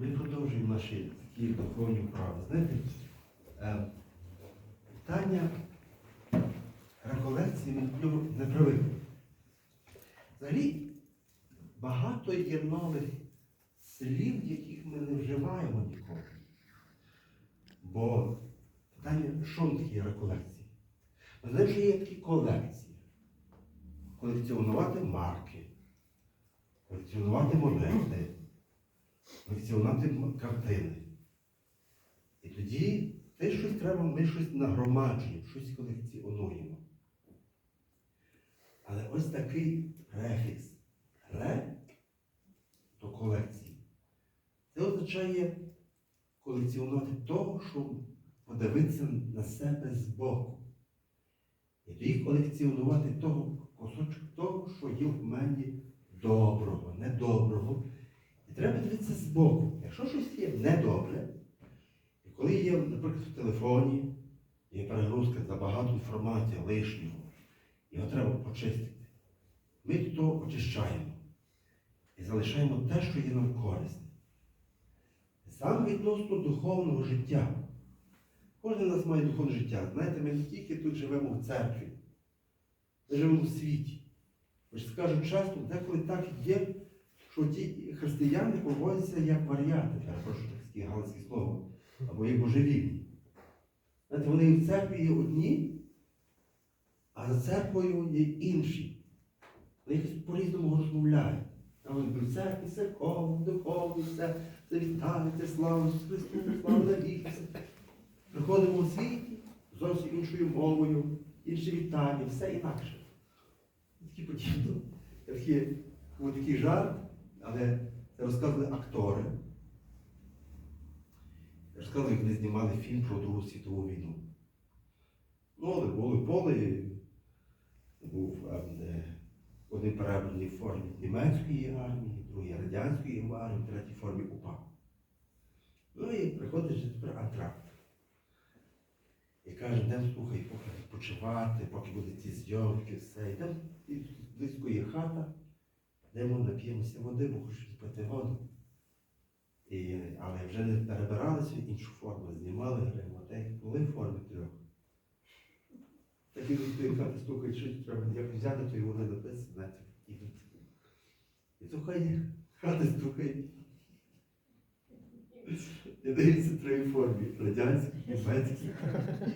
Ми продовжуємо наші такі духовні вправи. Знаєте, е, питання реколекції нього не привикли. Взагалі, багато є нових слів, яких ми не вживаємо ніколи. Бо питання, що таке реколекції? Ми знаємо, що є такі колекції. Колекціонувати марки, колекціонувати монети, колекціонувати картини. І тоді те щось треба, ми щось нагромаджуємо, щось колекціонуємо. Але ось такий префікс ре до колекції. Це означає колекціонувати того, що подивитися на себе збоку. І тоді колекціонувати того кусочок того, що є в мені доброго, недоброго. Треба дивитися збоку. Якщо щось є недобре, і коли є, наприклад, в телефоні, є перегрузка забагато інформації лишнього, його треба почистити. Ми то очищаємо і залишаємо те, що є нам корисне. Саме відносно духовного життя. Кожен з нас має духовне життя. Знаєте, ми не тільки тут живемо в церкві, ми живемо в світі. Ви ж скажуть часто, деколи так є, що ті християни поводяться як варіанти, перепрошую таке галицьке слово, або як божевільні. Знаєте, вони в церкві є одні, а за церквою є інші. Вони якось по-різному розмовляють. А вони в церкві все коло, духовно, все, це це слава Христу, слава навіки. Приходимо у світі зовсім іншою мовою, інші вітання, все інакше. Такі подібно. Такий жарт, але це розказували актори. Розказували, як вони знімали фільм про Другу світову війну. Ну, але були поле, був ем, е, один перебраний в формі німецької армії, другий радянської армії, третій формі УПА. Ну і приходить тепер антракт. І каже, йдемо, слухай, поки відпочивати, поки будуть ці зйомки, все. Йдемо, і близько є хата, йдемо, нап'ємося води, бо хочу пити воду. І, але вже не перебиралися іншу форму, знімали гримати, були в формі трьох. Такі тої хати стукають, що треба як взяти, то й вони написано, знаєте, ідуть. І то хай хати стукають. І дивіться три формі радянські, німецькі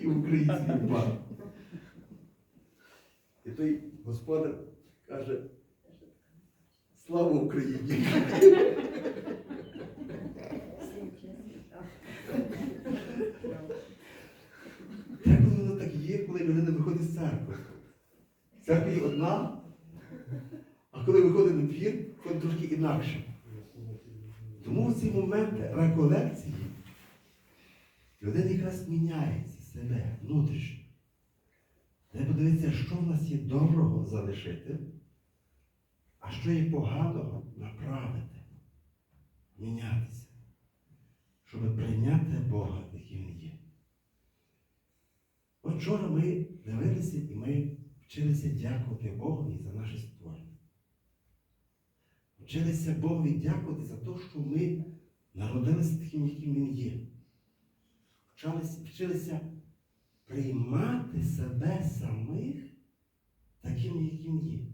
і українські банк. І той господар каже, слава Україні! Так воно так є, коли людина виходить з церкви. Церква є одна, а коли виходить на двір, виходить трошки інакше. Тому в ці моменти реколекції людина якраз міняється себе внутрішньо. Треба подивитися, що в нас є доброго залишити, а що є поганого направити, мінятися, щоб прийняти Бога, яким Він є. От вчора ми дивилися і ми вчилися дякувати Богові за наше створення. Вчилися Богові дякувати за те, що ми народилися таким, яким Він є. Вчилися, вчилися приймати себе самих таким, яким є.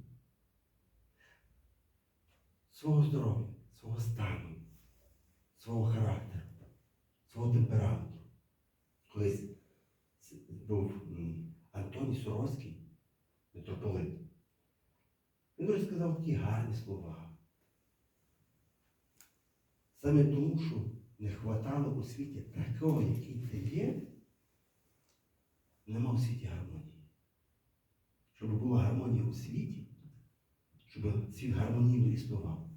Свого здоров'я, свого стану, свого характеру, свого темпераменту. Колись був Антоній Суровський, митрополит. Він розказав такі гарні слова. Саме тому, що не хватало у світі такого, який ти є, нема у світі гармонії. Щоб була гармонія у світі, щоб світ гармонійно існував,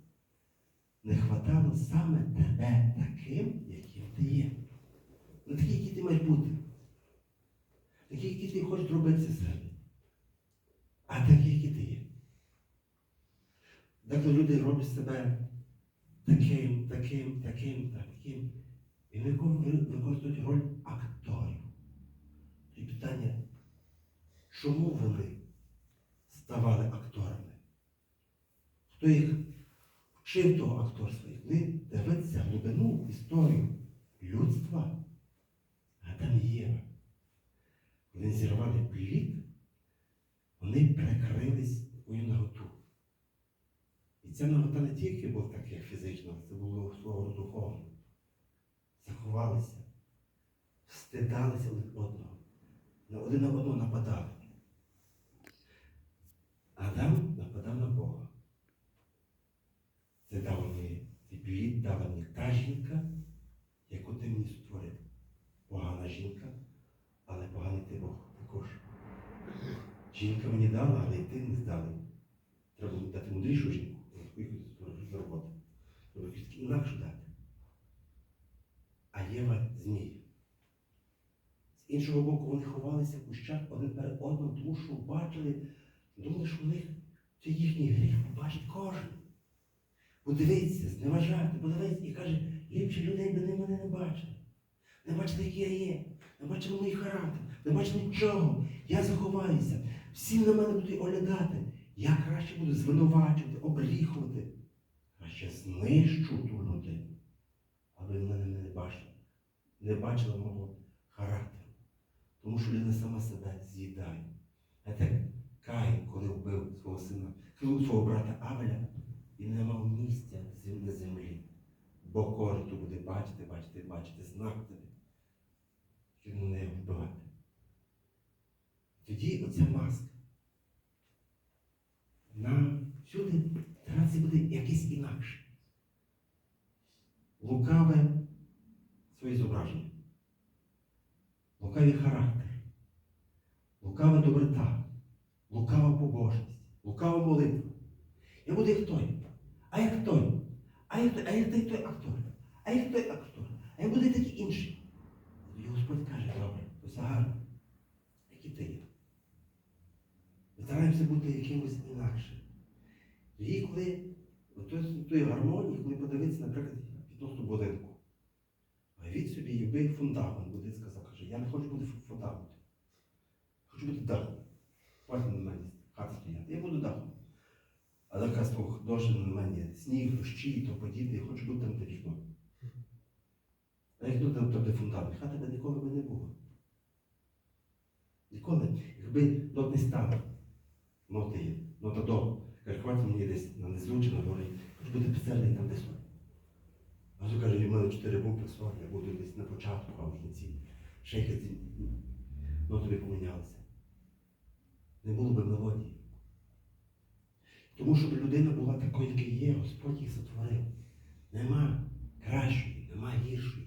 не хватало саме тебе таким, яким ти є. Не такий, який ти маєш бути. Такий, який ти хочеш робити себе. А такий, який ти є. Деколи люди роблять себе таким, таким, таким, таким. І виконують роль акторів. І питання, чому вони ставали акторами? Хто їх Чим того автор своїх книг дивиться глибину історію людства, а там Єва. Вони зірвали плід, вони прикрились у наготу. І ця нагота не тільки була така, як фізична, це було слово духовне. Заховалися, стидалися один одного, на один на одного нападали. Адам нападав на Бога. Це цей плід дала мені та жінка, яку ти мені створив. Погана жінка, але поганий ти Бог також. Жінка мені дала, але і ти не здали. Треба дати мудрішу жінку, якусь роботу. Треба якусь інакше дати. А Єва змій. З іншого боку, вони ховалися в кущах один перед одним, тому що бачили, думали, що в них це їхній гріх побачить кожен. Подивіться, зневажати, подивіться і каже, ліпше людей би не мене не бачили. Не бачили, який я є, не бачили мій характер, не бачили нічого. Я заховаюся. Всі на мене будуть оглядати. Я краще буду звинувачувати, обріхувати. Краще знищу ту людину. Аби мене не бачили. Не бачили мого характеру. Тому що людина сама себе з'їдає. Знаєте, Каїн, коли вбив свого сина, свого брата Авеля, він не мав місця на землі. Бо кожен то буде бачити, бачити, бачити, знак тобі, що не вбивати. Тоді оця маска. Нам всюди треба буде якийсь інакше. Лукаве своє зображення. Лукавий характер, лукава доброта, лукава побожність, лукава молитва. Я буду як той, а як той, а як той, а як той, той актор, а як той актор, а я буду такий інший. І Господь каже, добре, все гарно, які ти є. Ми стараємося бути якимось інакшим. Тоді, коли той гармонії, коли подивитися, наприклад, відносно будинку. Уявіть собі, якби фундамент будинок сказав, каже, я не хочу бути фу- фундаментом. Хочу бути дахом. Хватить на мене хата стояти. Я буду дахом. А така свого дощ на мене сніг, дощі і то подібне, я хочу там де вікно. А як тут там де фундамент? Хата би ніколи би не було. Ніколи, якби дот не став, ноти є, нота до. Каже, хватить мені десь на низу на горі. Хочу бути писарний там десь. А то каже, в мене чотири букви сон, я буду десь на початку, а в кінці. Ще якось ноти помінялися. Не було би мелодії. Тому щоб людина була такою, яка є, Господь їх сотворив. Нема кращої, нема гіршої.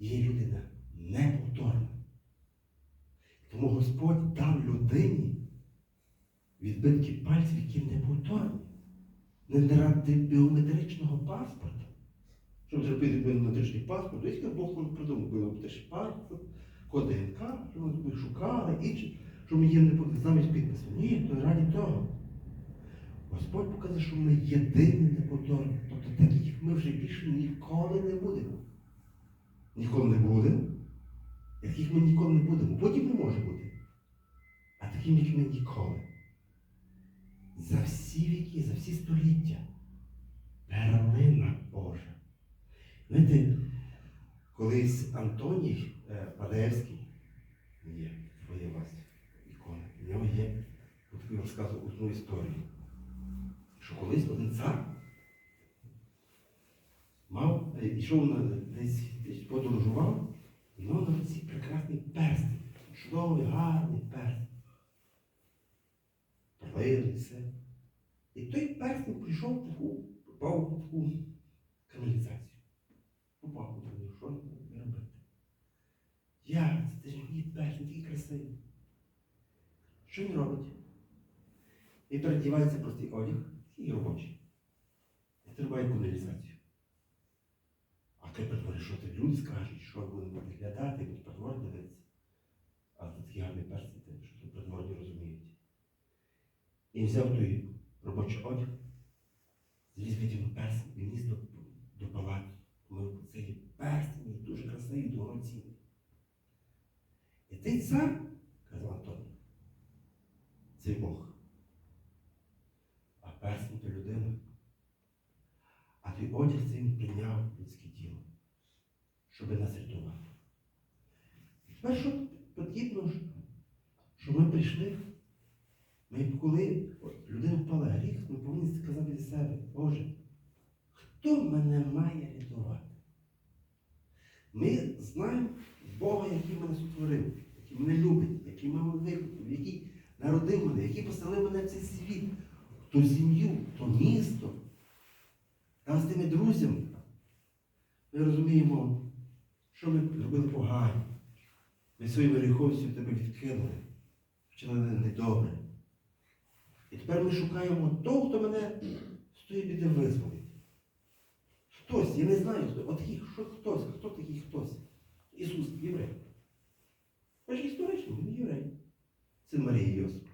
Є людина неповторна. Тому Господь дав людині відбитки пальців, які неповторні. Не ради біометричного паспорта. Щоб зробити біометричний паспорт, як Бог придумав біометричний паспорт, код ДНК, щоб ми шукали, інші, щоб ми є не замість підпису. Ні, то раді того. Господь показує, що ми єдині неповторні. Тобто таких ми вже більше ніколи не будемо. Ніколи не будемо. Яких ми ніколи не будемо. Потім не може бути. А таким, як ми ніколи. За всі віки, за всі століття. Перлина Божа. Знаєте, колись Антоній е, Падаєвський, є своє у вас ікона, в нього є такий розказував одну історію, що колись один цар мав, е, йшов на десь, подорожував, і мав на руці прекрасний перстень, чудовий, гарний перстень. Перлини, все. І той перстень прийшов в таку, попав в таку каналізацію. Попав у таку, що мені робити? Як це? Ж мені перстень, такий красивий. Що він робить? Він передівається простий одяг і робочий. І тримає каналізацію. А ти притвориш, що ти люди скажуть, що будемо виглядати, будуть притворні дивитися. А це гарний перстень, ти, що тут притворні розуміють. І взяв той робочий одяг, зліз витягнув перстень і ніс до, до палацу. Тому це є перстень, дуже красивий, дорогоцінний. І цей цар, казав Антоній, це Бог. Людина. А той одяг він прийняв людське тіло, щоб нас рятувати. Що потрібно, що ми прийшли, ми коли людина впала гріх, ми повинні сказати для себе, Боже, хто мене має рятувати? Ми знаємо Бога, який мене сотворив, який мене любить, який мене викупив, який народив мене, який поселив мене в цей світ, ту сім'ю, то місто. Там з тими друзями. Ми розуміємо, що ми зробили погано. Ми своїми гріховістю тебе відкинули, вчинили недобре. І тепер ми шукаємо того, хто мене з тої біди визволить. Хтось, я не знаю хто. От що хтось, хто такий хтось? Ісус єврей. Хоч історично, він єврей. Син Марії Йосипа.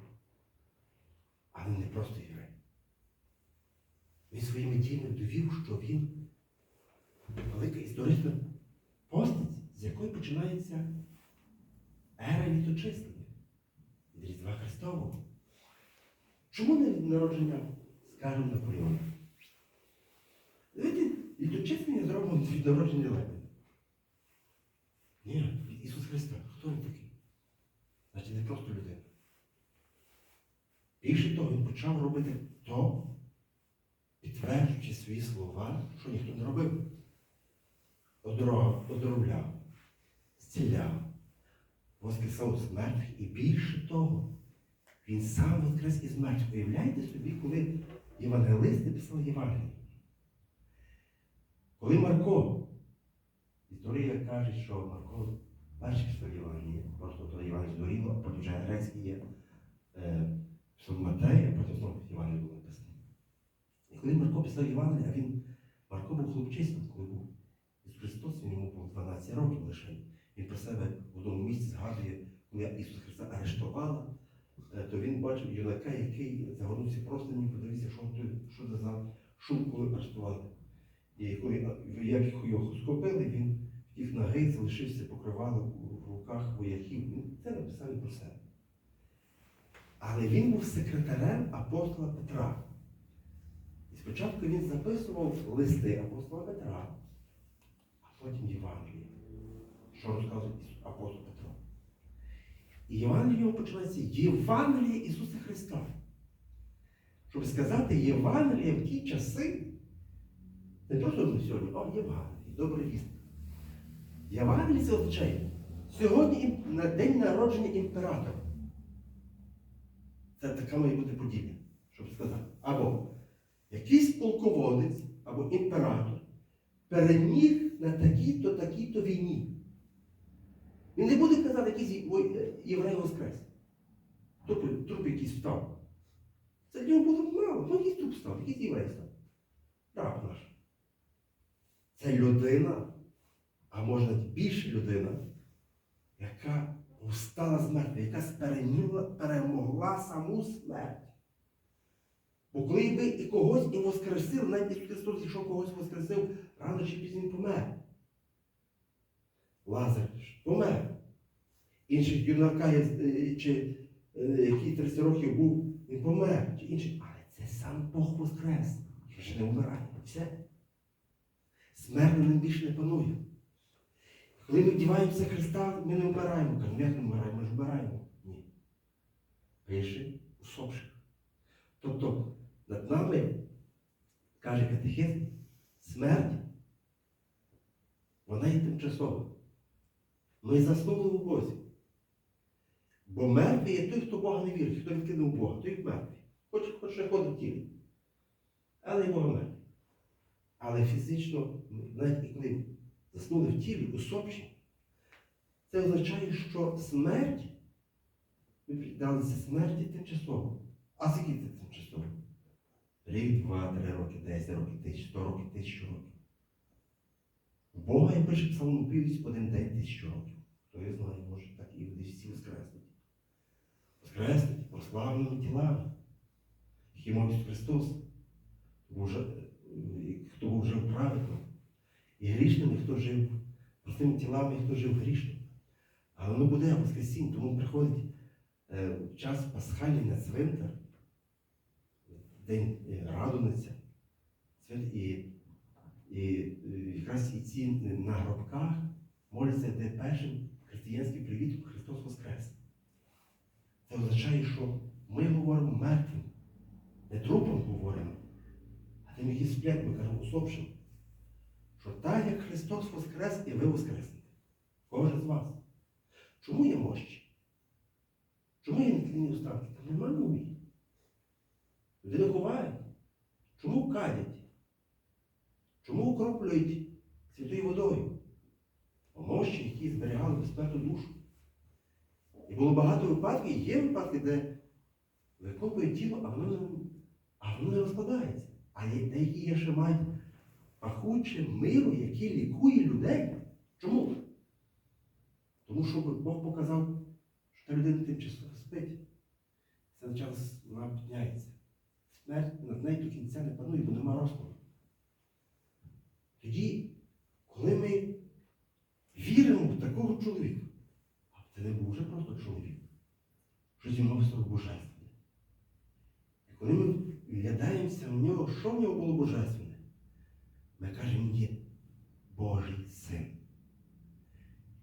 Але не просто єврей. Він своїми діями довів, що він велика історична постать, з якої починається ера літочислення від Різдва Христового. Чому не від народження, скажімо, Наполеона? Давайте літочислення зробимо від народження Леніна. Ні, від Ісус Христа. Хто він такий? Значить, не просто людина. Більше того, він почав робити то, підтверджуючи свої слова, що ніхто не робив. Оздоровляв, зціляв, воскресав з мертвих і більше того, він сам воскрес із мертвих. Уявляєте собі, коли євангелисти писали Євангеліє. Коли Марко, історія каже, що Марко перший писав Євангеліє, просто то Євангеліє здоріло, а потім вже грецький є е, Матея, а потім знову Євангеліє було написано. Коли Марко писав Євангеліє, а він, Марко був хлопчиськом, коли був Ісус Христос, йому було 12 років лише. Він про себе в одному місці згадує, коли Ісус Христа арештували, е, то він бачив юнака, який загорнувся просто не подивився, що, що це за шум, коли арештували. І коли е, як його схопили, він втік ноги, залишився покривало в руках вояків. Він це написав про себе. Але він був секретарем апостола Петра. Спочатку він записував листи апостола Петра, а потім Євангеліє, що розказує апостол Петро. І Євангеліє починається Євангеліє Ісуса Христа. Щоб сказати Євангеліє в ті часи, не просто на сьогодні, а Євангеліє, добре вість. Євангеліє це означає сьогодні на день народження імператора. Це така має бути подія, щоб сказати. Або якийсь полководець або імператор переміг на такій-то, такій-то війні. Він не буде казати, якийсь е, єврей воскрес. Труп, труп якийсь встав. Це для нього було мало. Ну, якийсь труп став, якийсь єврей став. Раб наш. Це людина, а може більше людина, яка встала з мертвих, яка перемогла саму смерть. Бо коли би і когось і воскресив, навіть Ісус Христос, якщо когось воскресив, рано чи пізно він помер. Лазар помер. Інший юнака, е, чи е, який 30 років був, він помер. Чи інший. Але це сам Бог воскрес. Що ще не вмирає. Все. Смерть над ним більше не панує. Коли ми вдіваємося Христа, ми не вмираємо. Кажемо, як не вмираємо? Ми ж вмираємо. Ні. Пише усопших. Тобто над нами, каже катехизм, смерть, вона є тимчасова. Ми заснули у Бозі. Бо мертвий є той, хто Бога не вірить, хто відкинув Бога, той мертвий. Хоч, хоч ще ходить тілі. Але й Бога мертвий. Але фізично, навіть і коли заснули в тілі, усопші, це означає, що смерть, ми піддалися смерті тимчасово. А скільки це тимчасово? Рік, два, три роки, десять років, тисяч, сто років, тисячу років. У Бога, як пише Псалом повість, один день тисячу років. Хто я знає, може так і десь всі воскреснуть. Воскреснуть прославленими тілами, які мав Христос. Е, хто був жив праведно, і грішними, хто жив простими тілами, хто жив грішним. Але воно буде Воскресінь, тому приходить е, час пасхальний на цвинтар, день е, радониця, і, і е, якраз і ці на гробках моляться, де першим християнським привітом Христос Воскрес. Це означає, що ми говоримо мертвим. Не трупом говоримо, а тим, які сплять, ми кажемо усопшим. Що так, як Христос воскрес, і ви воскреснете. Кожен з вас. Чому є мощі? Чому є нетлінні останки? Там нема нові. Людина ховає. Чому кадять? Чому окроплюють святою водою? Мощі, які зберігали безпеку душу. І було багато випадків, є випадки, де викопують тіло, а воно, а воно не розкладається. А є деякі є, що мають пахуче миру, яке лікує людей. Чому? Тому що Бог показав, що та людина тимчасово спить. Це час вона підняється. Смерть над нею до кінця не панує, бо нема розкладу. Тоді, коли ми віримо в такого чоловіка, а це не був вже просто чоловік, що зі мною став божественне. І коли ми вглядаємося в нього, що в нього було божественне, ми кажемо, є Божий син,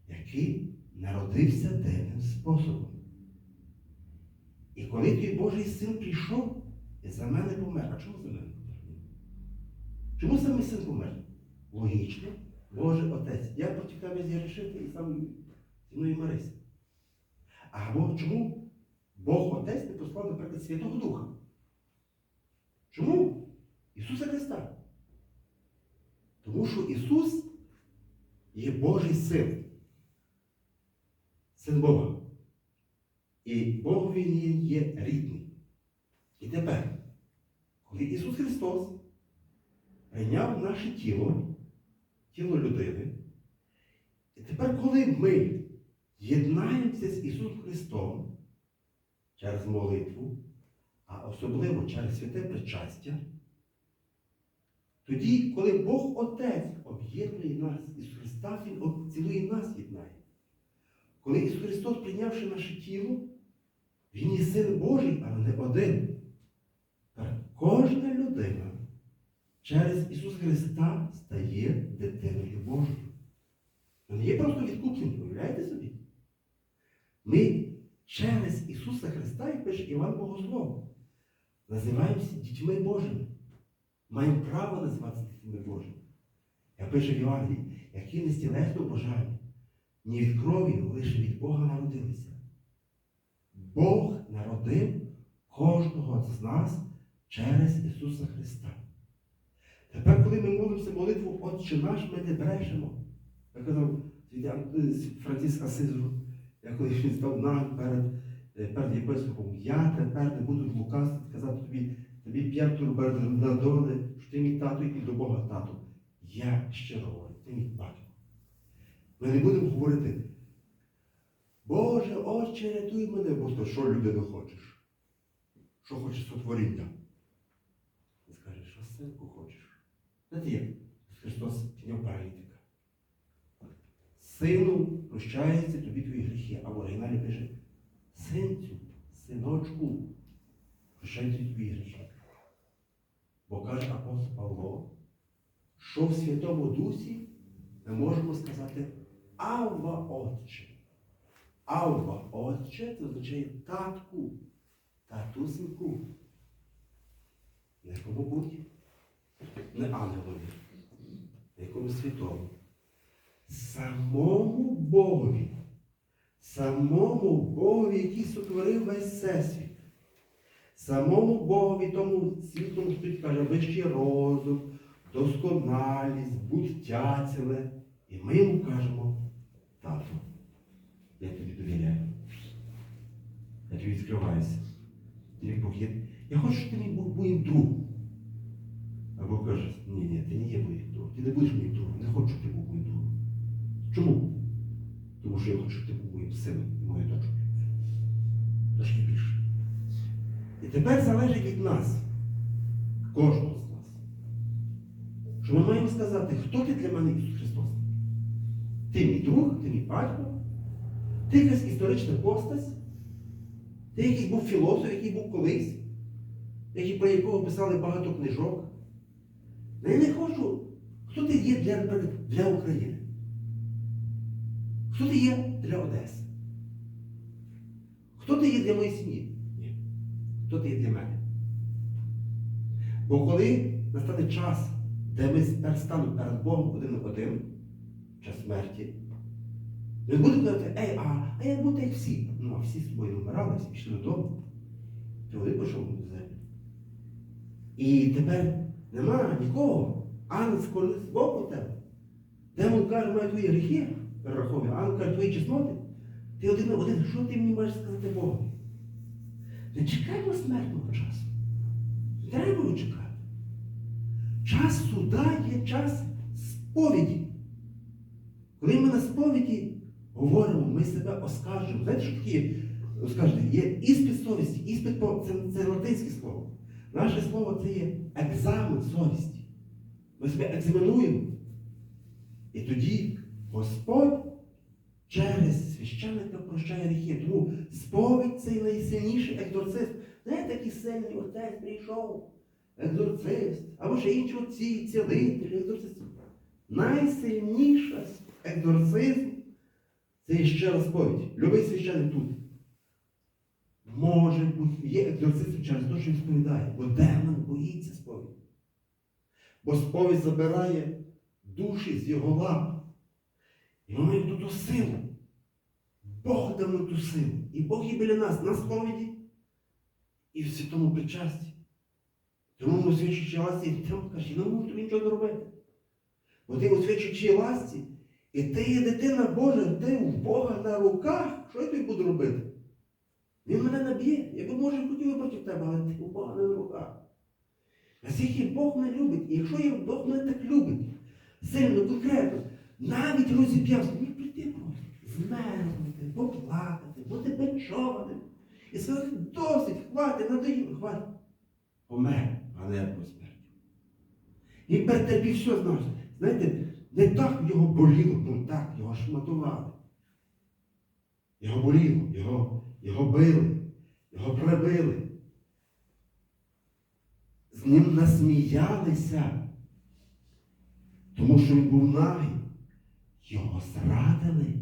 який народився дивним способом. І коли той Божий син прийшов і за мене помер, а чому за мене помер? Чому саме син помер? Логічно, Боже Отець. Я проти тебе зігрішити і сам зі мною Марися. Або чому Бог Отець не послав, наприклад, Святого Духа? Чому? Ісуса Христа. Тому що Ісус є Божий син. Син Бога. І Бог він є рідний. І тепер, коли Ісус Христос прийняв наше тіло, тіло людини, і тепер, коли ми єднаємося з Ісусом Христом через молитву, а особливо через святе причастя, тоді, коли Бог Отець об'єднує нас, Ісус Христа, Він цілує нас єднає. Коли Ісус Христос, прийнявши наше тіло, Він є син Божий, але не один. Кожна людина через Ісуса Христа стає дитиною Божою. Не є просто відкуплені, уявляєте собі? Ми через Ісуса Христа, як пише Іван Богослов, називаємося дітьми Божими. Маємо право називатися дітьми Божими. Я пише в Євангелії, які не тілесного бажання, ні від крові, лише від Бога народилися. Бог народив кожного з нас через Ісуса Христа. Тепер, коли ми молимося молитву Отче наш, ми не брешемо. Я казав е, Франциск Асизу, я коли він став нам перед, е, перед єпископом, я тепер не буду лукавствувати, казати тобі, тобі П'ятор Бернадоне, що ти мій тато і до Бога тато. Я щиро говорю, ти мій батько. Ми не будемо говорити, Боже, Отче, рятуй мене, бо то що людина хочеш? Що хочеш сотворіння? Синку хочеш? Як? Христос підняв паралітика. Сину, прощаються тобі твої гріхи. А в оригіналі пише, синцю, синочку, прощаються тобі гріхи. Бо каже апостол Павло, що в Святому Дусі ми можемо сказати Авва Отче. Авва Отче це означає татку, татусеньку. Не кому будь, не ангелові, не якомусь святому. Самому Богові, самому Богові, який сотворив весь всесвіт. Самому Богові, тому світлому стоїть, каже, вищий розум, досконалість, буття ціле. І ми йому кажемо, тату, я тобі довіряю. Я тобі відкриваюся. Я хочу, щоб ти мій був моїм другом. Тому що ти був сином і моєю дочкою. Трошки більше. І тепер залежить від нас, кожного з нас, що ми маємо сказати, хто ти для мене Ісус Христос? Ти мій друг, ти мій батько, ти якась історична постать, ти якийсь був філософ, який був колись, який, про якого писали багато книжок. Ну, Я не хочу, хто ти є для, для України? Хто ти є для Одеси? Хто ти є для моєї сім'ї? Ні. Хто ти є для мене? Бо коли настане час, де ми станемо перед Богом один на один, час смерті, не буде казати, ей, а, а як бути як всі? Ну, а всі з тобою вмирали, пішли додому. Ти один пішов на землю. І тепер нема нікого. Ангел скоро Бог у тебе. Демон каже, має твої гріхи, перераховує, ангел каже твої чесноти. Ти один на один, що ти мені маєш сказати Богу? Не чекаймо смертного часу. Треба його чекати. Час суда є час сповіді. Коли ми на сповіді говоримо, ми себе оскаржуємо. Знаєте, що таке оскарження? Є іспит совісті, іспит це, це латинське слово. Наше слово це є екзамен совісті. Ми себе екзаменуємо. І тоді Господь через священника прощає гріхи. Тому сповідь це найсильніший екзорцист. Знаєте, такий сильний отець прийшов, екзорцист, або ще інші отці, цілителі, екзорцист. Найсильніша екзорцизм це є щира сповідь. Любий священник тут. Може бути, є екзорцизм через те, що він сповідає, бо демон боїться сповіді. Бо сповідь забирає душі з його лап. І ми маємо ту силу. Бог дав нам ту силу. І Бог є біля нас на сповіді і в святому причасті. Тому ми свячучи ласті, і там каже, не можу тобі нічого робити. Бо ти освячуючи ласті, і ти є дитина Божа, ти в Бога на руках, що я тобі буду робити? Він мене наб'є. Я би, може, хотів проти тебе, але ти у Бога не на руках. А скільки Бог не любить, і якщо Бог мене так любить, сильно, конкретно, навіть розіп'явся, мені прийти змерзнути, поплакати, бути печованим. І сказати, досить, хватить, надоїло, хватить. Помер, а не про смерть. І перетерпів все з нас. Знаєте, не так його боліло, ну так, його шматували. Його боліло, його, його били, його прибили. З ним насміялися, тому що він був нагий. Його зрадили.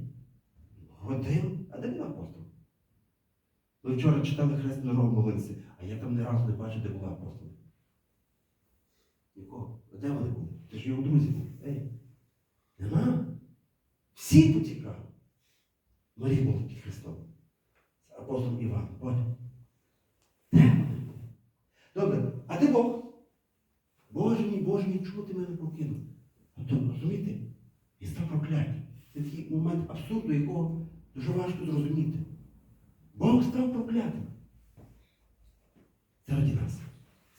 Годин, а де він апостол? Ми вчора читали хрест дорогу молитися, а я там ні разу не бачив, де були апостоли. Нікого. Де вони були? Ти ж його друзі були. Ей. Нема. Всі потікали. Марій був під Христом. Де вони були? Добре, а де Бог? Боже мій, Боже мій, чому ти мене покинув? Тобто, розумієте? Прокляття. Це такий момент абсурду, якого дуже важко зрозуміти. Бог став проклятим. Це раді нас.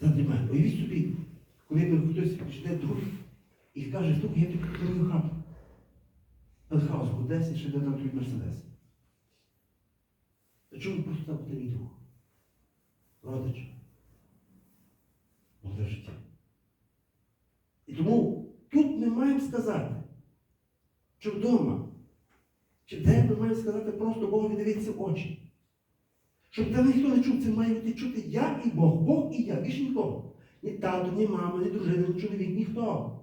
Це раді мене. Уявіть собі, коли ми хтось жде другий і каже, слухай, я тобі подарую хату. Пентхаус в Одесі, ще де там твій Мерседес. Та чому просто так буде мій друг? Родич. Молоде життя. І тому тут ми маємо сказати, чи вдома, чи де ми маємо сказати просто Богові дивитися в очі. Щоб тебе ніхто не чув, це має бути чути я і Бог, Бог і я, більше нікого. Ні тато, ні мама, ні дружина, ні чоловік, ніхто.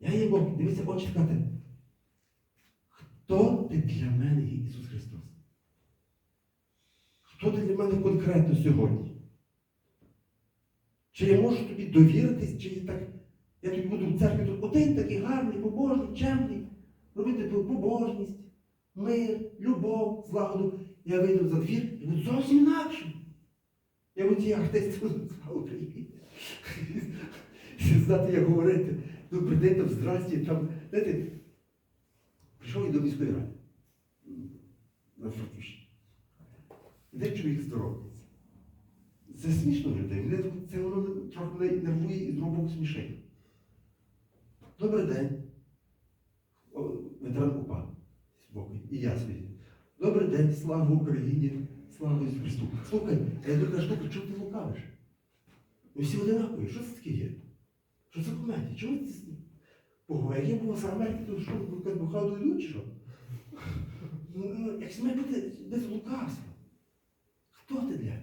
Я є Бог, дивися в очі сказати, хто ти для мене є Ісус Христос? Хто ти для мене конкретно сьогодні? Чи я можу тобі довіритись, чи я так, я тобі буду в церкві тут один такий гарний, побожний, чемний, робити ту побожність, мир, любов, злагоду. Я вийду за двір і буду зовсім інакшим. Я буду ті артисти слава Україні. Знати, як говорити. Ну, прийдете в здрасті, там, знаєте, прийшов і до міської ради. На Франківщині. Де чоловік здоровається. Це смішно людей. Це воно трохи нервує і з боку смішить. Добрий день. Ветеран УПА. Спокій. І я свій. Добрий день, слава Україні, слава Ісусу. Слухай, а я така штука, чого ти лукавиш? Ми всі одинакові. Що це таке є? Що це комедія? Чому Ого, як я була з Америки, то що, бухав йдуть, що? Ну, ну, Як має бути без лукавства? Хто ти для?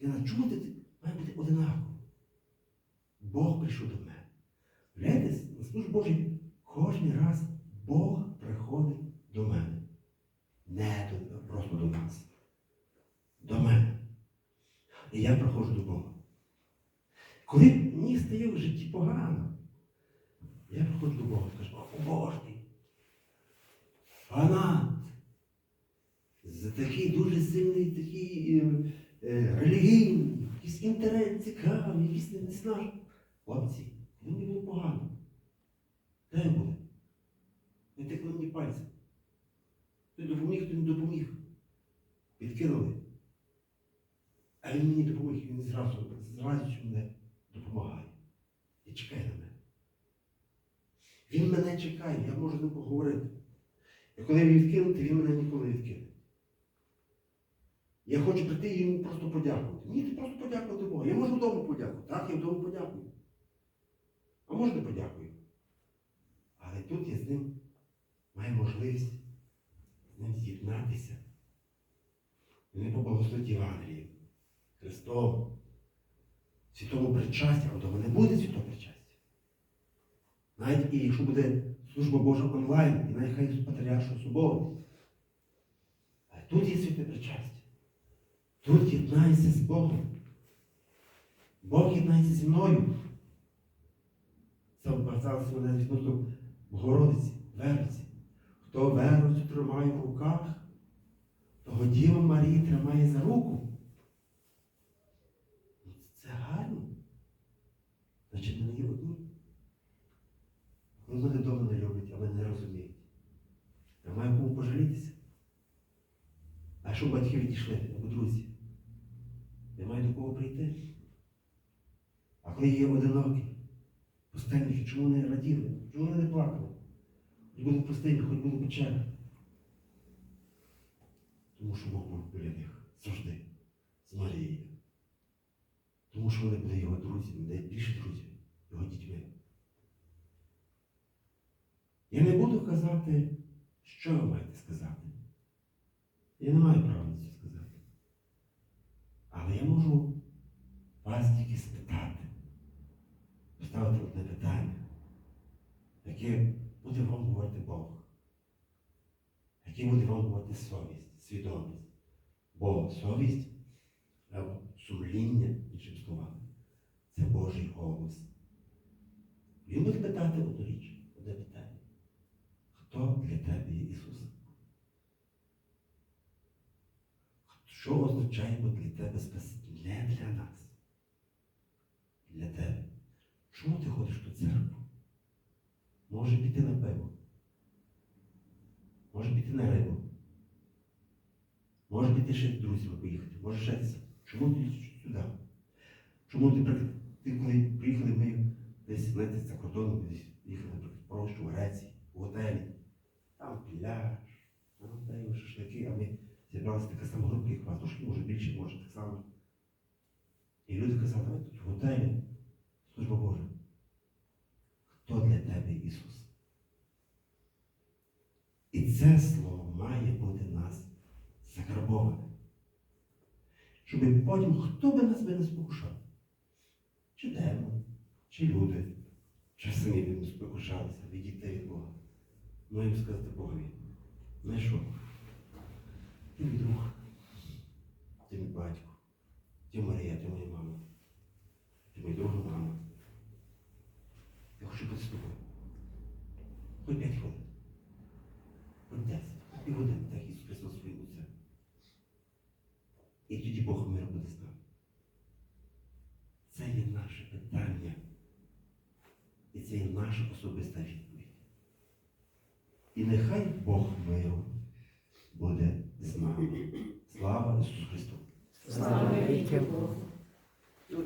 Я чому ти має бути одинаково? Бог прийшов до мене. Гляньте, на службі Божій кожен раз Бог приходить до мене. Не до, просто до нас. До мене. І я приходжу до Бога. Коли мені стає в житті погано, я приходжу до Бога і кажу, о Боже ти, за такий дуже сильний, такий е, е, релігійний, якийсь інтерес цікавий, якийсь не знаю. Хлопці, мені було погано. Де буде? Не текли мені пальці. Хто допоміг, хто не допоміг. Відкинули. А він мені допоміг, він зразу, зразу мене допомагає. І чекає на мене. Він мене чекає, я можу ним поговорити. І коли він відкинути, він мене ніколи не відкине. Я хочу прийти і йому просто подякувати. Ні, ти просто подякувати Богу. Я можу вдома подякувати. Так, я вдома подякую. А може не подякую. Але тут я з ним маю можливість з ним з'єднатися. Він поблагословить Євангелієм, Христом, святому причасті, а вдома не буде святого причастя. Навіть і якщо буде служба Божа онлайн, і навіть хай патріаршого собору. Але тут є святе причастя. Тут єднається з Богом. Бог єднається зі мною. Це вказалося мене відносно Богородиці, Верці. Хто верницю тримає в руках, того Діва Марії тримає за руку. Це гарно. Значить, не є одні. Мене вдома не люблять, а мене не розуміють. Маю кому пожалітися. А якщо батьки відійшли або друзі, маю до кого прийти. А коли є одинокі, пустельники, чому не раділи? Чому вони не плакали? Хоч були пустині, хоч були печери. Тому що Бог був біля них завжди, з Марією. Тому що вони були його друзями, найбільше друзів, його дітьми. Я не буду казати, що ви маєте сказати. Я не маю права на це сказати. Але я можу вас тільки спитати, поставити одне питання, яке буде говорити Бог, яке буде вам говорити совість, свідомість. Бо совість або сумління, іншими словами, це Божий голос. Він буде питати одну річ, одне питання. Хто для тебе є Ісус? Що означає для тебе спасіння? Не для нас. Для тебе. Чому ти ходиш до церкви? Може піти на пиво. Може піти на рибу. Може піти ще з друзями поїхати. Може ще. Чому ти сюди? Чому ти, ти коли приїхали ми десь знаєте, за кордоном, десь їхали, в Польщу, в Греції, в готелі. Там пляж, там даємо шашлики, а ми зібралася така сама група, як вас, трошки може більше, може так само. І люди казали, тут в готелі, служба Божа. Хто для тебе Ісус? І це слово має бути нас закарбоване. Щоб потім хто би нас би не спокушав. Чи демон, чи люди, чи самі не спокушалися відійти від Бога. Маємо сказати Богові. Ну що? Ти мій друг, ти мій батько, ти Марія, ти моя мама, ти моя друга мама. Бути з тобою. Хоч п'ять хвилин. Хоч десять, хоч півгодини, так Ісус Христос своїм Отцем. І тоді Бог мир буде з нами. Це є наше питання. І це є наша особиста відповідь. І нехай Бог миру буде з нами. Слава Ісусу Христу! Слава віки Богу.